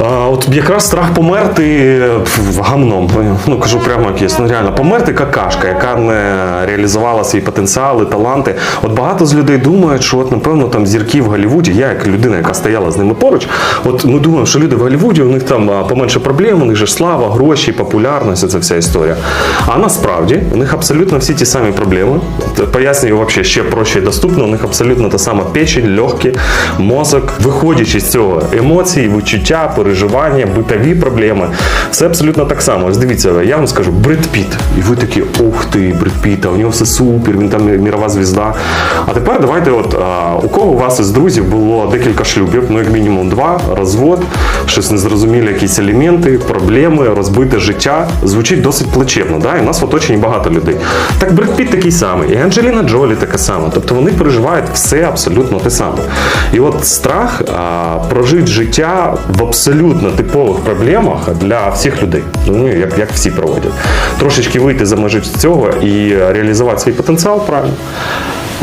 А, от якраз страх померти гамном. Ну кажу прямо як є. Ну реально, померти какашка, яка не реалізувала свій потенціал і таланти. От багато з людей думають, що от напевно там зірки в Голлівуді, я як людина, яка стояла з ними поруч. От ми думаємо, що люди в Голлівуді, у них там поменше проблем, у них же слава, гроші, популярність, це вся історія. А насправді у них абсолютно всі ті самі проблеми. Пояснюю вообще ще проще і доступно. У них абсолютно та сама печень, легкі, мозок. Виходячи з цього, емоції, відчуття, переживання, битові проблеми. Все абсолютно так само. Ось дивіться, я вам скажу Бред Піт. І ви такі, ух ти, Бред Піт, а у нього все супер, він там мірова звізда. А тепер давайте, от у кого у вас із друзів було декілька шлюбів, ну як мінімум два, розвод, щось незрозумілі, якісь елементи, проблеми, розбите життя. Звучить досить плачевно. Да? І нас в оточенні багато людей. Так Бред Піт такий самий, і Анджеліна Джолі така сама. Тобто вони переживають все абсолютно те саме. І от страх а, прожити життя в абсолютно типових проблемах для всіх людей. Ну, як, як всі проводять. Трошечки вийти за межі цього і реалізувати свій потенціал правильно.